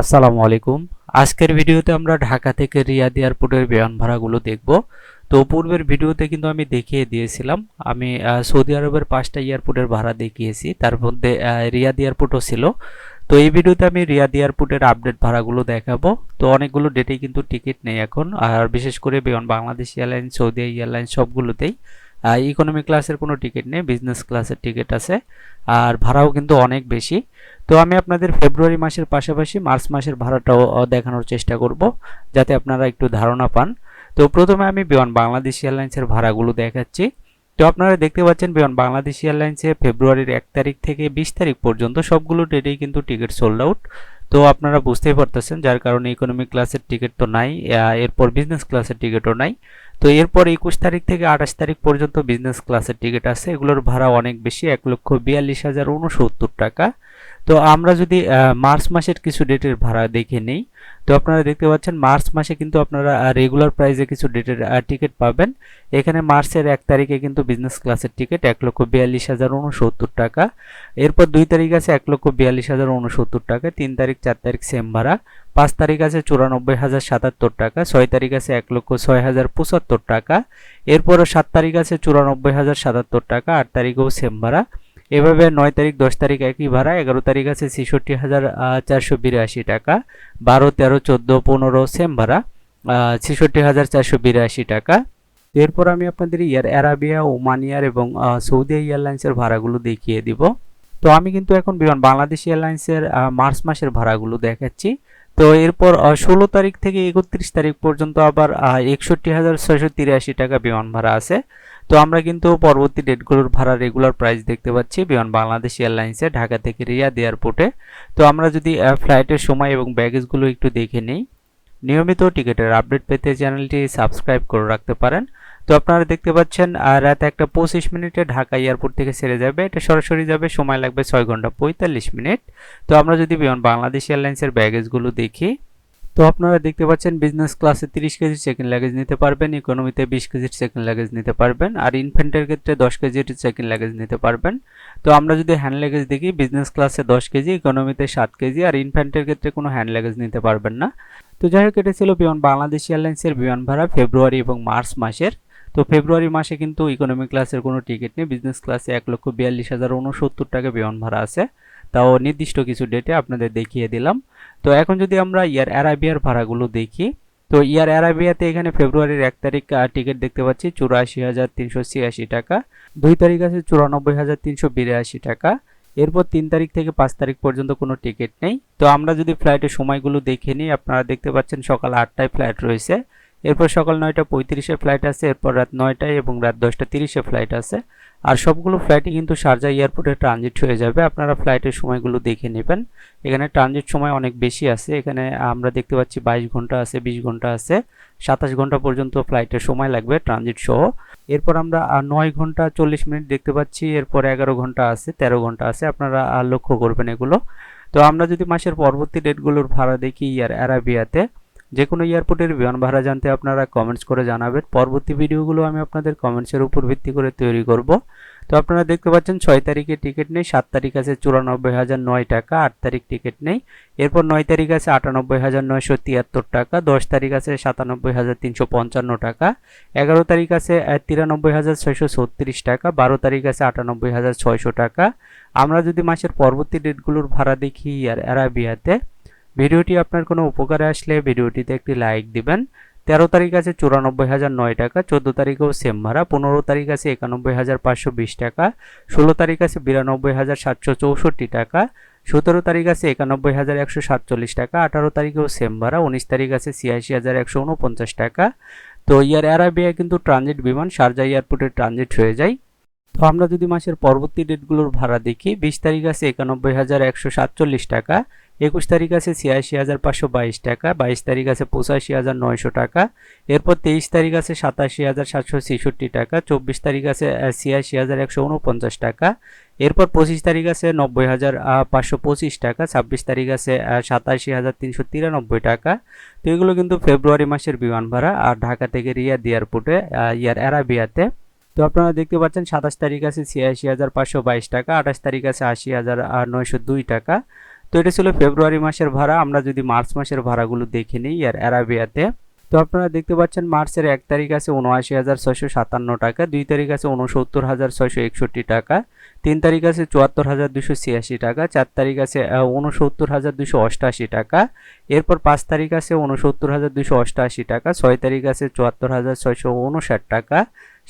আসসালামু আলাইকুম। আজকের ভিডিওতে আমরা ঢাকা থেকে রিয়াদ এয়ারপোর্টের বিমান ভাড়াগুলো দেখব। তো পূর্বের ভিডিওতে কিন্তু আমি দেখিয়ে দিয়েছিলাম। আমি সৌদি আরবের পাঁচটা এয়ারপোর্টের ভাড়া দেখিয়েছি। তার মধ্যে রিয়াদ এয়ারপোর্টও ছিল। তো এই ভিডিওতে আমি রিয়াদ এয়ারপোর্টের আপডেট ভাড়াগুলো দেখাবো। তো অনেকগুলো ডেটেই কিন্তু টিকিট নেই এখন। আর বিশেষ করে Biman Bangladesh airlines Saudi airlines সবগুলোতেই। ইকোনমি ক্লাসের কোনো টিকিট নেই বিজনেস ক্লাসের টিকিট আছে, আর ভাড়াও কিন্তু অনেক বেশি। তো আমি আপনাদের ফেব্রুয়ারি মাসের পাশাপাশি মার্চ মাসের ভাড়াটাও দেখানোর চেষ্টা করব, যাতে আপনারা একটু ধারণা পান। তো প্রথমে আমি বিমান বাংলাদেশ এয়ারলাইন্সের ভাড়াগুলো দেখাচ্ছি। তো আপনারা দেখতে পাচ্ছেন বিমান বাংলাদেশ এয়ারলাইন্সে ফেব্রুয়ারির এক তারিখ থেকে বিশ তারিখ পর্যন্ত সবগুলো ডেটেই কিন্তু টিকিট সোল্ড আউট তো আপনারা বুঝতেই পারতেছেন, যার কারণে ইকোনমি ক্লাসের টিকিট তো নাই এরপর বিজনেস ক্লাসের টিকিটও নাই। তো এরপর একুশ তারিখ থেকে আঠাশ তারিখ পর্যন্ত বিজনেস ক্লাসের টিকিট আছে, এগুলোর ভাড়া অনেক বেশি, এক লক্ষ বিয়াল্লিশ হাজার উনসত্তর টাকা। তো আমরা যদি মার্চ মাসের কিছু ডেটের ভাড়া দেখে নেই, তো আপনারা দেখতে পাচ্ছেন মার্চ মাসে কিন্তু আপনারা রেগুলার প্রাইসে কিছু ডেটের টিকিট পাবেন। এখানে মার্চের এক তারিখে কিন্তু বিজনেস ক্লাসের টিকিট এক লক্ষ বিয়াল্লিশ হাজার উনসত্তর টাকা। এরপর দুই তারিখ আছে এক লক্ষ বিয়াল্লিশ হাজার উনসত্তর টাকা, তিন তারিখ, চার তারিখ সেম ভাড়া। পাঁচ তারিখ আছে চুরানব্বই হাজার সাতাত্তর টাকা, ছয় তারিখ আছে এক লক্ষ ছয় হাজার পঁচাত্তর টাকা। এরপরও সাত তারিখ আছে চুরানব্বই হাজার সাতাত্তর টাকা, আট তারিখেও সেম ভাড়া। এভাবে নয় তারিখ, দশ তারিখ একই ভাড়া, এগারো তারিখ আছে ছেষট্টি হাজার চারশো বিরাশি টাকা। বারো, তেরো, চোদ্দ, পনেরো সেম ভাড়া ছেষট্টি হাজার, চারশো বিরাশি টাকা। এরপর আমি আপনাদের ইয়ার অ্যারাবিয়া, ওমান এয়ার এবং সৌদি এয়ারলাইন্সের ভাড়াগুলো দেখিয়ে দিব। তো আমি কিন্তু এখন বিমান, বাংলাদেশ এয়ারলাইন্সের মার্চ মাসের ভাড়াগুলো দেখাচ্ছি। তো এরপর ষোলো তারিখ থেকে একত্রিশ তারিখ পর্যন্ত আবার একষট্টি হাজার, ছয়শো তিরাশি টাকা বিমান ভাড়া আছে। তো আমরা কিন্তু পরবর্তী ডেটগুলোর ভাড়া রেগুলার প্রাইস দেখতে পাচ্ছি বিমান বাংলাদেশ এয়ারলাইন্সে ঢাকা থেকে রিয়াদ এয়ারপোর্টে তো আমরা যদি ফ্লাইটের সময় এবং ব্যাগেজগুলো একটু দেখে নিই, নিয়মিত টিকিটের আপডেট পেতে চ্যানেলটি সাবস্ক্রাইব করে রাখতে পারেন। তো আপনারা দেখতে পাচ্ছেন রাত একটা পঁচিশ মিনিটে ঢাকা এয়ারপোর্ট থেকে ছেড়ে যাবে। এটা সরাসরি যাবে, সময় লাগবে ছয় ঘণ্টা পঁয়তাল্লিশ মিনিট। তো আমরা যদি বিমান বাংলাদেশ এয়ারলাইন্সের ব্যাগেজগুলো দেখি তো আপনারা দেখতে পাচ্ছেন বিজনেস ক্লাসে তিরিশ কেজির সেকেন্ড লাগেজ নিতে পারবেন ইকোনমিতে বিশ কেজির সেকেন্ড লাগেজ নিতে পারবেন, আর ইনফ্যান্টের ক্ষেত্রে দশ কেজির সেকেন্ড লাগেজ নিতে পারবেন। তো আমরা যদি হ্যান্ড লাগেজ দেখি বিজনেস ক্লাসে দশ কেজি ইকোনমিতে সাত কেজি, আর ইনফ্যান্টের ক্ষেত্রে কোনো হ্যান্ড লাগেজ নিতে পারবেন না। তো যাই হোক, এটা ছিল বিমান, বাংলাদেশ এয়ারলাইন্সের বিমান ভাড়া ফেব্রুয়ারি এবং মার্চ মাসের। তো ফেব্রুয়ারি মাসে কিন্তু ইকোনমি ক্লাসের কোনো টিকিট নেই বিজনেস ক্লাসে এক লক্ষ বিয়াল্লিশ হাজার উনসত্তর টাকা বিমান ভাড়া আছে। তাও নির্দিষ্ট কিছু ডেটে আপনাদের দেখিয়ে দিলাম। তো এখন যদি আমরা ইয়ার অ্যারাবিয়ার ভাড়াগুলো দেখি, তো ইয়ার অ্যারাবিয়াতে এখানে ফেব্রুয়ারির এক তারিখ টিকিট দেখতে পাচ্ছি চুরাশি হাজার তিনশো ছিয়াশি টাকা, দুই তারিখ আছে চুরানব্বই হাজার তিনশো বিরাশি টাকা, এরপর তিন তারিখ থেকে পাঁচ তারিখ পর্যন্ত কোনো টিকিট নেই। তো আমরা যদি ফ্লাইটের সময়গুলো দেখে নিই, আপনারা দেখতে পাচ্ছেন সকাল আটটায় ফ্লাইট রয়েছে। এরপর সকাল নয়টা পঁয়ত্রিশে ফ্লাইট আছে, এরপর রাত নয়টায় এবং রাত দশটা তিরিশে ফ্লাইট আছে। আর সবগুলো ফ্লাইটই কিন্তু শারজা এয়ারপোর্টে ট্রানজিট হয়ে যাবে। আপনারা ফ্লাইটের সময়গুলো দেখে নেবেন। এখানে ট্রানজিট সময় অনেক বেশি আছে। এখানে আমরা দেখতে পাচ্ছি বাইশ ঘণ্টা আছে, বিশ ঘণ্টা আছে। সাতাশ ঘণ্টা পর্যন্ত ফ্লাইটের সময় লাগবে ট্রানজিট সহ। এরপর আমরা নয় ঘণ্টা চল্লিশ মিনিট দেখতে পাচ্ছি। এরপর এগারো ঘণ্টা আছে, তেরো ঘণ্টা আছে। আপনারা লক্ষ্য করবেন এগুলো। তো আমরা যদি মাসের পরবর্তী ডেটগুলোর ভাড়া দেখি ইয়ার অ্যারাবিয়াতে যে কোনো এয়ারপোর্টের বিমান ভাড়া জানতে আপনারা কমেন্টস করে জানাবেন। পরবর্তী ভিডিওগুলো আমি আপনাদের কমেন্টসের উপর ভিত্তি করে তৈরি করব। তো আপনারা দেখতে পাচ্ছেন ছয় তারিখে টিকিট নেই, সাত তারিখ আছে চুরানব্বই হাজার নয় টাকা, আট তারিখ টিকিট নেই। এরপর নয় তারিখ আছে আটানব্বই হাজার নয়শো তিয়াত্তর টাকা, দশ তারিখ আছে সাতানব্বই হাজার তিনশো পঞ্চান্ন টাকা, এগারো তারিখ আছে তিরানব্বই হাজার ছয়শো ছত্রিশ টাকা, বারো তারিখ আছে আটানব্বই হাজার ছয়শো টাকা। আমরা যদি মাসের পরবর্তী ডেটগুলোর ভাড়া দেখি আর অ্যারাবিয়াতে ভিডিওটি আপনার কোনো উপকারে আসলে ভিডিওটিতে একটি লাইক দিবেন। তেরো তারিখ আছে চুরানব্বই হাজার নয় টাকা, চোদ্দ তারিখেও সেম ভাড়া, পনেরো তারিখ আছে একানব্বই হাজার পাঁচশো বিশ টাকা, ষোলো তারিখ আছে বিরানব্বই হাজার সাতশো চৌষট্টি টাকা, সতেরো তারিখ আছে একানব্বই হাজার একশো সাতচল্লিশ টাকা, আঠারো তারিখেও সেম ভাড়া, উনিশ তারিখ আছে ছিয়াশি হাজার একশো উনপঞ্চাশ টাকা। তো ইয়ার অ্যারাবিয়া কিন্তু ট্রানজিট বিমান শারজা এয়ারপোর্টে ট্রানজিট হয়ে যায়। তো আমরা যদি মাসের পরবর্তী ডেটগুলোর ভাড়া দেখি, বিশ তারিখ আছে একানব্বই হাজার একশো সাতচল্লিশ টাকা একুশ তারিখ আছে ছিয়াশি হাজার পাঁচশো বাইশ টাকা, বাইশ তারিখ আছে পঁচাশি হাজার নয়শো টাকা, এরপর তেইশ তারিখ আছে সাতাশি হাজার সাতশো ছেষট্টি টাকা, চব্বিশ তারিখ আছে ছিয়াশি হাজার একশো উনপঞ্চাশ টাকা, এরপর পঁচিশ তারিখ আছে নব্বই হাজার পাঁচশো পঁচিশ টাকা, ছাব্বিশ তারিখ আছে সাতাশি হাজার তিনশো তিরানব্বই টাকা। তো এগুলো কিন্তু ফেব্রুয়ারি মাসের বিমান ভাড়া আর ঢাকা থেকে রিয়াদ এয়ারপোর্টে ইয়ার অ্যারাবিয়াতে। তো আপনারা দেখতে পাচ্ছেন সাতাশ তারিখ আছে ছিয়াশি হাজার পাঁচশো বাইশ টাকা, আঠাশ তারিখ আছে আশি হাজার নয়শো দুই টাকা। তো এটা ছিল ফেব্রুয়ারি মাসের ভাড়া। আমরা যদি মার্চ মাসের ভাড়াগুলো দেখে নিই আর অ্যারাবিয়াতে। তো আপনারা দেখতে পাচ্ছেন মার্চের এক তারিখ আছে উনআশি হাজার ছয়শো সাতান্ন টাকা, দুই তারিখ আছে উনসত্তর হাজার ছয়শো একষট্টি টাকা, তিন তারিখ আছে চুয়াত্তর হাজার দুশো ছিয়াশি টাকা, চার তারিখ আছে উনসত্তর হাজার দুশো অষ্টআশি টাকা। এরপর পাঁচ তারিখ আছে উনসত্তর হাজার দুশো অষ্টআশি টাকা, ছয় তারিখ আছে চুয়াত্তর হাজার ছয়শো উনষাট টাকা,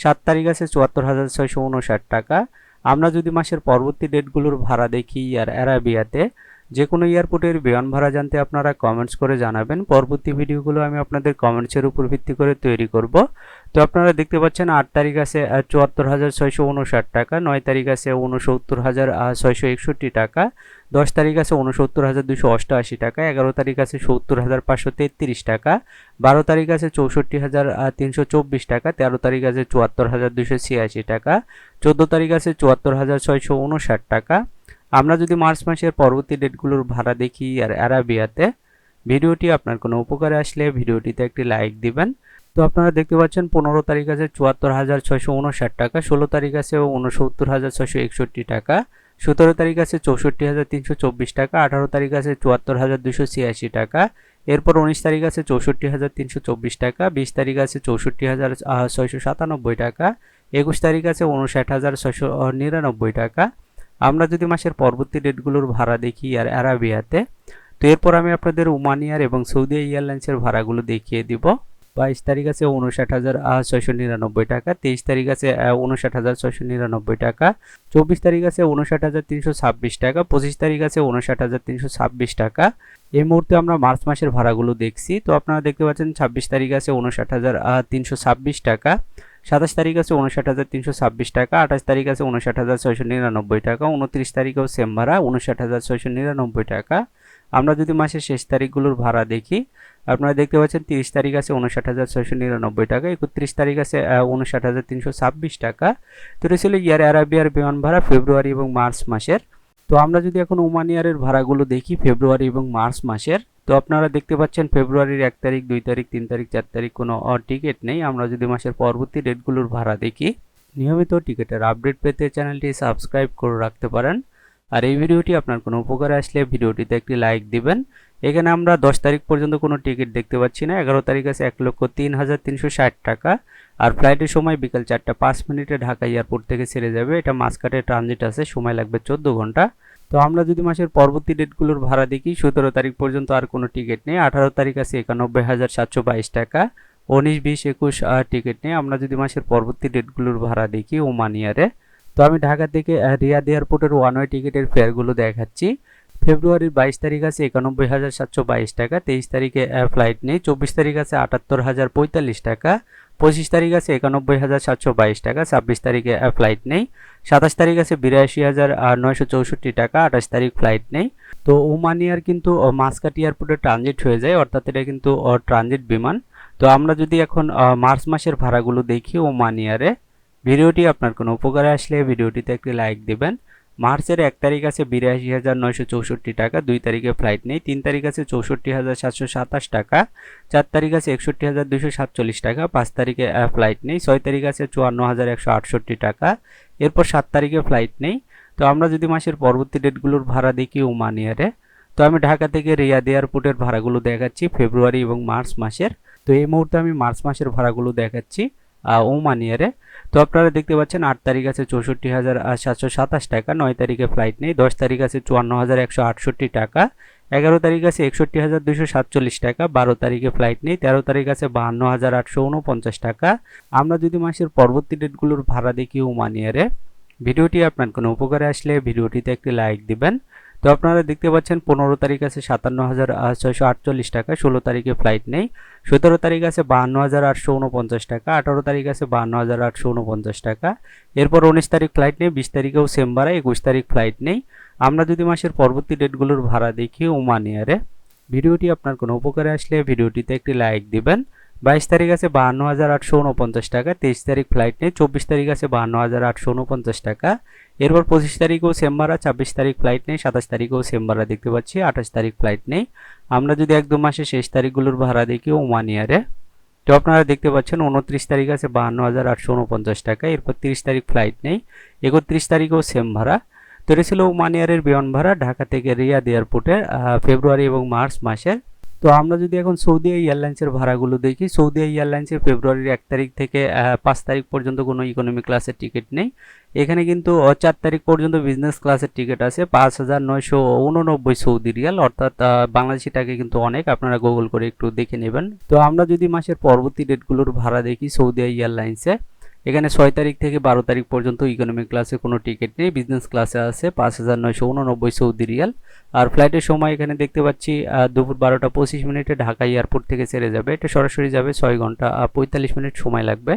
সাত তারিখ আছে চুয়াত্তর হাজার ছয়শো উনষাট টাকা। আমরা যদি মাসের পরবর্তী ডেটগুলোর ভাড়া দেখি আর অ্যারাবিয়াতে যে কোনো এয়ারপোর্টের বিমান ভাড়া জানতে আপনারা কমেন্টস করে জানাবেন। পরবর্তী ভিডিওগুলো আমি আপনাদের কমেন্টসের উপর ভিত্তি করে তৈরি করব। তো আপনারা দেখতে পাচ্ছেন আট তারিখ আছে চুয়াত্তর হাজার ছয়শো উনষাট টাকা, নয় তারিখ আছে উনসত্তর হাজার ছয়শো একষট্টি টাকা, দশ তারিখ আছে উনসত্তর হাজার দুশো অষ্টআশি টাকা, এগারো তারিখ আছে সত্তর হাজার পাঁচশো তেত্রিশ টাকা, বারো তারিখ আছে চৌষট্টি হাজার তিনশো চব্বিশ টাকা, তেরো তারিখ আছে চুয়াত্তর হাজার দুশো ছিয়াশি টাকা, চোদ্দ তারিখ আছে চুয়াত্তর হাজার ছয়শো উনষাট টাকা আমরা যদি মার্চ মাসের পরবর্তী ডেটগুলোর ভাড়া দেখি আর অ্যারাবিয়াতে, ভিডিওটি আপনার কোনো উপকারে আসলে ভিডিওটিতে একটি লাইক দিবেন। তো আপনারা দেখতে পাচ্ছেন পনেরো তারিখ আছে চুয়াত্তর হাজার ছয়শো উনষাট টাকা, ষোলো তারিখ আছে উনসত্তর হাজার ছয়শো একষট্টি টাকা, সতেরো তারিখ আছে চৌষট্টি হাজার তিনশো চব্বিশ টাকা, আঠারো তারিখ আছে চুয়াত্তর হাজার দুশো ছিয়াশি টাকা, এরপর উনিশ তারিখ আছে চৌষট্টি হাজার তিনশো চব্বিশ টাকা, বিশ তারিখ আছে চৌষট্টি হাজার ছয়শো সাতানব্বই টাকা, একুশ তারিখ আছে উনষাট হাজার ছয়শো নিরানব্বই টাকা আমরা যদি মাসের পরবর্তী ডেটগুলোর ভাড়া দেখি আর অ্যারাবিয়াতে, তো এরপর আমি আপনাদের ওমানিয়ার এবং সৌদি এয়ারলাইন্সের ভাড়াগুলো দেখিয়ে দিব। বাইশ তারিখ আছে উনষাট হাজার ছয়শো নিরানব্বই টাকা। তেইশ তারিখ আছে উনষাট হাজার, ছয়শো নিরানব্বই টাকা। চব্বিশ তারিখ আছে উনষাট হাজার, তিনশো ছাব্বিশ টাকা। পঁচিশ তারিখ আছে উনষাট হাজার, তিনশো ছাব্বিশ টাকা। এই মুহূর্তে আমরা মার্চ মাসের ভাড়াগুলো দেখছি। তো আপনারা দেখতে পাচ্ছেন ছাব্বিশ তারিখ আছে উনষাট হাজার তিনশো ছাব্বিশ টাকা। সাতাশ তারিখ আছে উনষাট হাজার তিনশো ছাব্বিশ টাকা, আঠাশ তারিখ আছে উনষাট হাজার ছয়শো নিরানব্বই টাকা, উনত্রিশ তারিখেও সেম ভাড়া উনষাট হাজার ছয়শো নিরানব্বই টাকা। আমরা যদি মাসের শেষ তারিখগুলোর ভাড়া দেখি, আপনারা দেখতে পাচ্ছেন তিরিশ তারিখ আছে উনষাট হাজার ছয়শো নিরানব্বই টাকা, একত্রিশ তারিখ আছে উনষাট হাজার তিনশো ছাব্বিশ টাকা। তো এটা ছিল ইয়ার আরাবিয়ার বিমান ভাড়া ফেব্রুয়ারি এবং মার্চ মাসের। তো আমরা যদি এখন ওমান ইয়ারের ভাড়াগুলো দেখি ফেব্রুয়ারি এবং মার্চ মাসের, তো আপনারা দেখতে পাচ্ছেন ফেব্রুয়ারির এক তারিখ, দুই তারিখ, তিন তারিখ, চার তারিখ কোনো টিকিট নেই। আমরা যদি মাসের পরবর্তী ডেটগুলোর ভাড়া দেখি, নিয়মিত টিকিটের আপডেট পেতে চ্যানেলটি সাবস্ক্রাইব করে রাখতে পারেন। আর এই ভিডিওটি আপনার কোনো উপকারে আসলে ভিডিওটিতে একটি লাইক দিবেন। এখানে আমরা দশ তারিখ পর্যন্ত কোনো টিকিট দেখতে পাচ্ছি না। এগারো তারিখ আছে এক লক্ষ তিন হাজার তিনশো ষাট টাকা। আর ফ্লাইটের সময় বিকাল চারটা পাঁচ মিনিটে ঢাকা এয়ারপোর্ট থেকে ছেড়ে যাবে। এটা মাসকাটে ট্রানজিট আছে, সময় লাগবে চোদ্দ ঘণ্টা। তো আমরা যদি মাসের পরবর্তী ডেটগুলোর ভাড়া দেখি, সতেরো তারিখ পর্যন্ত আর কোনো টিকিট নেই। আঠারো তারিখ আছে একানব্বই হাজার সাতশো বাইশ টাকা। উনিশ, বিশ, একুশ টিকিট নেই। আমরা যদি মাসের পরবর্তী ডেটগুলোর ভাড়া দেখি, ওমান ইয়ারে। তো আমি ঢাকা থেকে রিয়াদ এয়ারপোর্টের ওয়ান ওয়ে টিকিটের ফেয়ারগুলো দেখাচ্ছি। ফেব্রুয়ারির বাইশ তারিখ আছে একানব্বই হাজার সাতশো বাইশ টাকা, তেইশ তারিখে ফ্লাইট নেই, চব্বিশ তারিখ আছে আটাত্তর হাজার পঁয়তাল্লিশ টাকা, পঁচিশ তারিখ আছে একানব্বই হাজার সাতশো বাইশ টাকা, ছাব্বিশ তারিখে ফ্লাইট নেই, সাতাশ তারিখ আছে বিরাশি হাজার নয়শো চৌষট্টি টাকা, আঠাশ তারিখ ফ্লাইট নেই। তো ওমানিয়ার কিন্তু মাসকাট এয়ারপোর্টে ট্রানজিট হয়ে যায়, অর্থাৎ এটা কিন্তু ট্রানজিট বিমান। তো আমরা যদি এখন মার্চ মাসের ভাড়াগুলো দেখি ওমানিয়ারে ভিডিওটি আপনার কোনো উপকারে আসলে ভিডিওটিতে একটি লাইক দিবেন। মার্চের এক তারিখ আছে বিরাশি হাজার নয়শো চৌষট্টি টাকা, দুই তারিখে ফ্লাইট নেই, তিন তারিখ আছে চৌষট্টি হাজার সাতশো সাতাশ টাকা, চার তারিখ আছে একষট্টি হাজার দুশো সাতচল্লিশ টাকা, পাঁচ তারিখে ফ্লাইট নেই, ছয় তারিখ আছে চুয়ান্ন হাজার একশো আটষট্টি টাকা, এরপর সাত তারিখে ফ্লাইট নেই। তো আমরা যদি মাসের পরবর্তী ডেটগুলোর ভাড়া দেখি ওমান ইয়ারে, তো আমি ঢাকা থেকে রিয়াদ এয়ারপোর্টের ভাড়াগুলো দেখাচ্ছি ফেব্রুয়ারি এবং মার্চ মাসের। তো এই মুহূর্তে আমি মার্চ মাসের ভাড়াগুলো দেখাচ্ছি ওমান ইয়ারে। তো আপনারা দেখতে পাচ্ছেন, আট তারিখ আছে চৌষট্টি হাজার সাতশো সাতাশ টাকা, নয় তারিখে ফ্লাইট নেই, দশ তারিখ আছে চুয়ান্ন হাজার একশো আটষট্টি টাকা, এগারো তারিখ আছে একষট্টি হাজার দুশো সাতচল্লিশ টাকা, বারো তারিখে ফ্লাইট নেই, তেরো তারিখ আছে বাহান্ন হাজার আটশো উনপঞ্চাশ টাকা। আমরা যদি মাসের পরবর্তী ডেটগুলোর ভাড়া দেখি ওমানিয়ারে ভিডিওটি আপনার কোনো উপকারে আসলে ভিডিওটিতে একটি লাইক দিবেন। তো আপনারা দেখতে পাচ্ছেন, পনেরো তারিখ আছে সাতান্ন হাজার ছয়শো আটচল্লিশ টাকা, ষোলো তারিখে ফ্লাইট নেই। সতেরো তারিখ আছে বাহান্ন হাজার আটশো উনপঞ্চাশ টাকা, আঠারো তারিখ আছে বাহান্ন হাজার আটশো উনপঞ্চাশ টাকা। এরপর উনিশ তারিখ ফ্লাইট নেই, বিশ তারিখেও সেম ভাড়া, একুশ তারিখ ফ্লাইট নেই। আমরা যদি মাসের পরবর্তী ডেটগুলোর ভাড়া দেখি, ওমান ইয়ারে ভিডিওটি আপনার কোনো উপকারে আসলে ভিডিওটিতে একটি লাইক দিবেন। বাইশ তারিখ আছে বাহান্ন হাজার আটশো উনপঞ্চাশ টাকা, তেইশ তারিখ ফ্লাইট নেই চব্বিশ তারিখ আছে বাহান্ন হাজার আটশো উনপঞ্চাশ টাকা। এরপর পঁচিশ তারিখেও সেম ভাড়া, ছাব্বিশ তারিখ ফ্লাইট নেই, সাতাশ তারিখেও সেম ভাড়া দেখতে পাচ্ছি, আঠাশ তারিখ ফ্লাইট নেই। আমরা যদি এক দু মাসের শেষ তারিখগুলোর ভাড়া দেখি ওমান ইয়ারে তো আপনারা দেখতে পাচ্ছেন, উনত্রিশ তারিখ আছে বাহান্ন হাজার আটশো উনপঞ্চাশ টাকা, এরপর তিরিশ তারিখ ফ্লাইট নেই, একত্রিশ তারিখেও সেম ভাড়া। তো এটা ছিল ওমান ইয়ারের বিমান ভাড়া, ঢাকা থেকে রিয়াদ এয়ারপোর্টে ফেব্রুয়ারি এবং মার্চ মাসের তো আমরা যদি এখন সৌদি এয়ারলাইন্সের ভাড়াগুলো দেখি, সৌদি এয়ারলাইন্সে ফেব্রুয়ারির এক তারিখ থেকে পাঁচ তারিখ পর্যন্ত কোনো ইকোনমি ক্লাসের টিকিট নেই। এখানে কিন্তু চার তারিখ পর্যন্ত বিজনেস ক্লাসের টিকিট আছে, পাঁচ হাজার নয়শো উননব্বই সৌদি রিয়াল, অর্থাৎ বাংলাদেশি টাকা কিন্তু অনেক, আপনারা গুগল করে একটু দেখে নেবেন। তো আমরা যদি মাসের পরবর্তী ডেটগুলোর ভাড়া দেখি সৌদি এয়ারলাইন্সে এখানে ছয় তারিখ থেকে বারো তারিখ পর্যন্ত ইকোনমিক ক্লাসে কোনো টিকিট নেই বিজনেস ক্লাসে আছে পাঁচ হাজার নয়শো উননব্বই সৌদি রিয়াল। আর ফ্লাইটের সময় এখানে দেখতে পাচ্ছি দুপুর বারোটা পঁচিশ মিনিটে ঢাকা এয়ারপোর্ট থেকে ছেড়ে যাবে। এটা সরাসরি যাবে ছয় ঘণ্টা পঁয়তাল্লিশ মিনিট সময় লাগবে।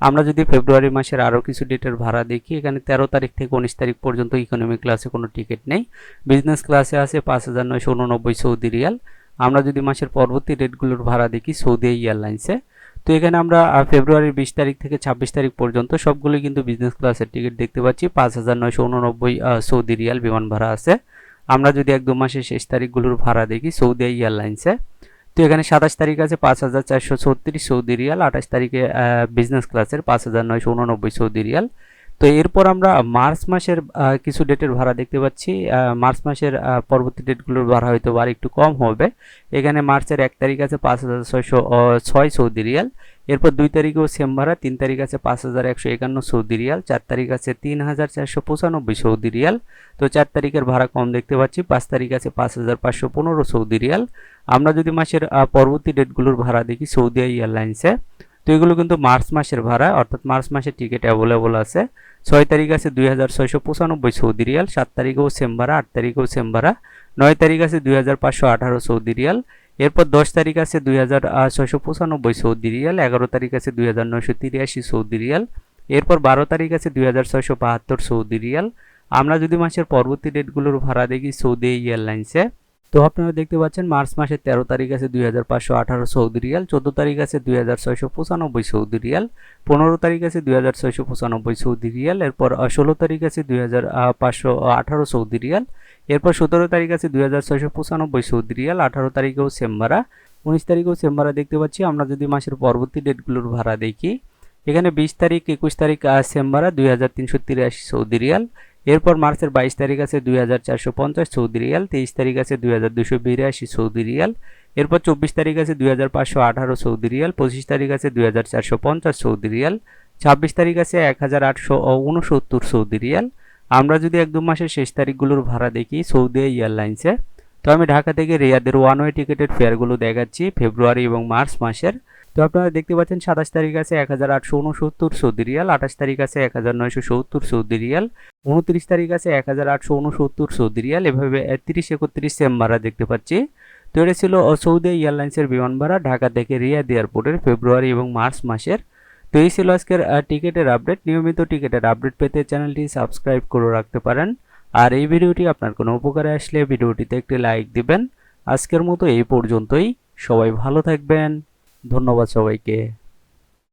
আমরা যদি ফেব্রুয়ারি মাসের আরও কিছু ডেটের ভাড়া দেখি, এখানে তেরো তারিখ থেকে উনিশ তারিখ পর্যন্ত ইকোনমিক ক্লাসে কোনো টিকিট নেই। বিজনেস ক্লাসে আছে পাঁচ হাজার নয়শো উননব্বই সৌদি রিয়াল। আমরা যদি মাসের পরবর্তী ডেটগুলোর ভাড়া দেখি, সৌদি এয়ারলাইন্সে তো এখানে আমরা ফেব্রুয়ারির বিশ তারিখ থেকে ছাব্বিশ তারিখ পর্যন্ত সবগুলোই কিন্তু বিজনেস ক্লাসের টিকিট দেখতে পাচ্ছি। পাঁচ হাজার নয়শো উননব্বই সৌদি রিয়াল বিমান ভাড়া আছে। আমরা যদি এক দু মাসের শেষ তারিখগুলোর ভাড়া দেখি, সৌদি এয়ারলাইন্সে, তো এখানে সাতাশ তারিখ আছে পাঁচ হাজার চারশো ছত্রিশ সৌদি রিয়াল, আঠাশ তারিখে বিজনেস ক্লাসের পাঁচ হাজার নয়শো উননব্বই সৌদি রিয়াল। তো এরপর আমরা মার্চ মাসের কিছু ডেটের ভাড়া দেখতে পাচ্ছি। মার্চ মাসের পরবর্তী ডেটগুলোর ভাড়া হয়তো আর একটু কম হবে। এখানে মার্চের এক তারিখ আছে পাঁচ হাজার ছয়শো ছয় সৌদি রিয়াল। এরপর দুই তারিখেও সেম ভাড়া, তিন তারিখ আছে পাঁচ হাজার একশো একান্ন সৌদি রিয়াল। চার তারিখ আছে তিন হাজার চারশো পঁচানব্বই সৌদি রিয়াল। তো চার তারিখের ভাড়া কম দেখতে পাচ্ছি, পাঁচ তারিখ আছে পাঁচ হাজার পাঁচশো পনেরো সৌদি রিয়াল। আমরা যদি মাসের পরবর্তী ডেটগুলোর ভাড়া দেখি সৌদি এয়ারলাইন্সে তো এগুলো কিন্তু মার্চ মাসের ভাড়া, অর্থাৎ মার্চ মাসের টিকিট অ্যাভেলেবল আছে। ছয় তারিখ আছে দুই হাজার ছয়শো পঁচানব্বই সৌদি রিয়াল, সাত তারিখেও সেম ভাড়া, আট তারিখেও সেম ভাড়া। নয় তারিখ আছে দুই হাজার পাঁচশো আঠারো সৌদি রিয়াল, এরপর দশ তারিখ আছে দুই হাজার ছয়শো পঁচানব্বই সৌদি রিয়াল, এগারো তারিখ আছে দুই হাজার নয়শো তিরাশি সৌদি রিয়াল, এরপর বারো তারিখ আছে দুই হাজার ছয়শো বাহাত্তর সৌদি রিয়াল। আমরা যদি মাসের পরবর্তী ডেটগুলোর ভাড়া দেখি সৌদি এয়ারলাইন্সে তো আপনারা দেখতে পাচ্ছেন মার্চ মাসের তেরো তারিখ আছে দুই হাজার পাঁচশো আঠারো সৌদি রিয়াল, চোদ্দ তারিখ আছে দুই হাজার ছয়শো পঁচানব্বই সৌদি রিয়াল, পনেরো তারিখ আছে দুই হাজার ছয়শো পঁচানব্বই সৌদি রিয়াল, এরপর ষোলো তারিখ আছে দুই হাজার পাঁচশো আঠারো সৌদি রিয়াল, এরপর সতেরো তারিখ আছে দুই হাজার ছয়শো পঁচানব্বই সৌদি রিয়াল, আঠারো তারিখেও সেম উনিশ তারিখেও সেম দেখতে পাচ্ছি। আমরা যদি মাসের পরবর্তী ডেটগুলোর ভাড়া দেখি, এখানে বিশ তারিখ, একুশ তারিখ সেম ভাড়া দুই হাজার তিনশো তিরাশি সৌদি রিয়াল এরপর মার্চের বাইশ তারিখ আছে দুই হাজার চারশো পঞ্চাশ, সৌদি রিয়াল। তেইশ তারিখ আছে দুই হাজার দুশো বিরাশি, সৌদি রিয়াল। এরপর চব্বিশ তারিখ আছে দুই হাজার পাঁচশো আঠারো, সৌদি রিয়াল। পঁচিশ তারিখ আছে দুই হাজার চারশো পঞ্চাশ, সৌদি রিয়াল। ছাব্বিশ তারিখ আছে এক হাজার আটশো উনসত্তর, সৌদি রিয়াল। আমরা যদি এক দু মাসের শেষ তারিখগুলোর ভাড়া দেখি সৌদি এয়ারলাইন্সে, তো আমি ঢাকা থেকে রিয়াদের ওয়ান ওয়ে টিকিটের ফেয়ারগুলো দেখাচ্ছি ফেব্রুয়ারি এবং মার্চ মাসের। তো আপনারা দেখতে পাচ্ছেন সাতাশ তারিখ আছে এক হাজার আটশো উনসত্তর সৌদি রিয়াল, আঠাশ তারিখ আছে এক হাজার নয়শো সত্তর সৌদি রিয়াল, উনত্রিশ তারিখ আছে এক হাজার আটশো উনসত্তর সৌদি রিয়াল, এভাবে তিরিশ একত্রিশ সেম ভাড়া দেখতে পাচ্ছি। তো এটা ছিল সৌদি এয়ারলাইন্সের বিমান ভাড়া ঢাকা থেকে রিয়াদ এয়ারপোর্টের ফেব্রুয়ারি এবং মার্চ মাসের। তো এই ছিল আজকের টিকিটের আপডেট। নিয়মিত টিকিটের আপডেট পেতে চ্যানেলটি সাবস্ক্রাইব করে রাখতে পারেন। আর এই ভিডিওটি আপনার কোনো উপকারে আসলে ভিডিওটিতে একটি লাইক দিবেন। আজকের মতো এই পর্যন্তই। সবাই ভালো থাকবেন। ধন্যবাদ সবাইকে।